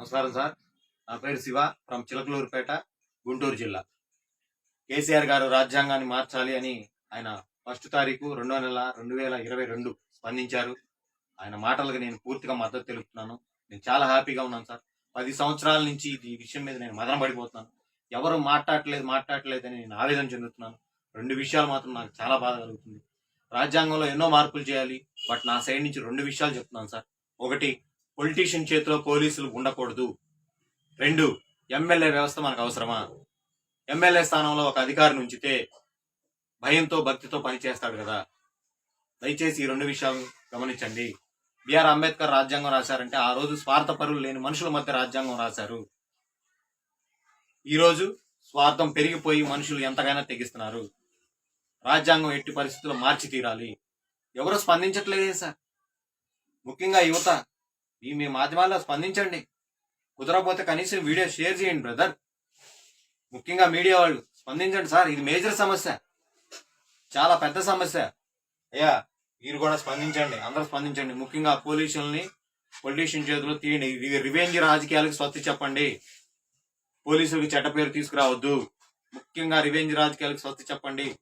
నమస్కారం సార్. నా పేరు శివ ఫ్రమ్ చిలకలూరుపేట గుంటూరు జిల్లా. కేసీఆర్ గారు రాజ్యాంగాన్ని మార్చాలి అని ఆయన ఫస్ట్ తారీఖు రెండో నెల రెండు వేల ఇరవై రెండు స్పందించారు. ఆయన మాటలకు నేను పూర్తిగా మద్దతు తెలుపుతున్నాను. నేను చాలా హ్యాపీగా ఉన్నాను సార్. పది సంవత్సరాల నుంచి ఇది ఈ విషయం మీద నేను మదన పడిపోతున్నాను. ఎవరు మాట్లాడట్లేదు మాట్లాడట్లేదు అని నేను ఆవేదన చెందుతున్నాను. రెండు విషయాలు మాత్రం నాకు చాలా బాధ కలుగుతుంది. రాజ్యాంగంలో ఎన్నో మార్పులు చేయాలి బట్ నా సైడ్ నుంచి రెండు విషయాలు చెప్తున్నాను సార్. ఒకటి పొలిటీషియన్ చేతిలో పోలీసులు ఉండకూడదు. రెండు ఎమ్మెల్యే వ్యవస్థ మనకు అవసరమా? ఎమ్మెల్యే స్థానంలో ఒక అధికారిని ఉంచితే భయంతో భక్తితో పనిచేస్తాడు కదా. దయచేసి ఈ రెండు విషయాలు గమనించండి. బిఆర్ అంబేద్కర్ రాజ్యాంగం రాశారంటే ఆ రోజు స్వార్థపరులు లేని మనుషుల మధ్య రాజ్యాంగం రాశారు. ఈరోజు స్వార్థం పెరిగిపోయి మనుషులు ఎంతగానో తెగిస్తున్నారు. రాజ్యాంగం ఎట్టి పరిస్థితుల్లో మార్చి తీరాలి. ఎవరు స్పందించట్లేదే సార్? ముఖ్యంగా యువత. ఈ మీ మాధ్యమాల్లో స్పందించండి. కుదరకపోతే కనీసం వీడియో షేర్ చేయండి బ్రదర్. ముఖ్యంగా మీడియా వాళ్ళు స్పందించండి సార్. ఇది మేజర్ సమస్య. చాలా పెద్ద సమస్య. అయ్యా మీరు కూడా స్పందించండి. అందరూ స్పందించండి. ముఖ్యంగా పోలీసుల్ని పొలిటీషియన్ చేతిలో తీయండి. ఇది రివెంజ్ రాజకీయాలకు స్వస్తి చెప్పండి. పోలీసులకు చెడ్డ పేరు తీసుకురావద్దు. ముఖ్యంగా రివెంజ్ రాజకీయాలకు స్వస్తి చెప్పండి.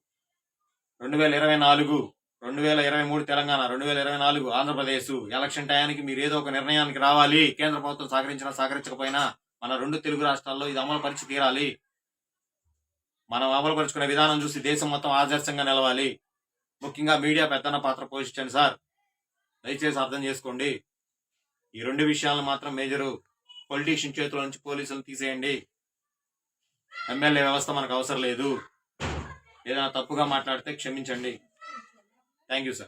రెండు వేల ఇరవై నాలుగు రెండు వేల ఇరవై మూడు తెలంగాణ రెండు వేల ఇరవై నాలుగు ఆంధ్రప్రదేశ్ ఎలక్షన్ టయానికి మీరు ఏదో ఒక నిర్ణయానికి రావాలి. కేంద్ర ప్రభుత్వం సహకరించినా సహకరించకపోయినా మన రెండు తెలుగు రాష్ట్రాల్లో ఇది అమలు పరిచి తీరాలి. మనం అమలుపరుచుకునే విధానం చూసి దేశం మొత్తం ఆదర్శంగా నిలవాలి. ముఖ్యంగా మీడియా పెద్దన్న పాత్ర పోషించండి సార్. దయచేసి అర్థం చేసుకోండి. ఈ రెండు విషయాలను మాత్రం మేజరు పొలిటీషియన్ చేతుల నుంచి పోలీసులను తీసేయండి. ఎమ్మెల్యే వ్యవస్థ మనకు అవసరం లేదు. ఏదైనా తప్పుగా మాట్లాడితే క్షమించండి. Thank you, sir.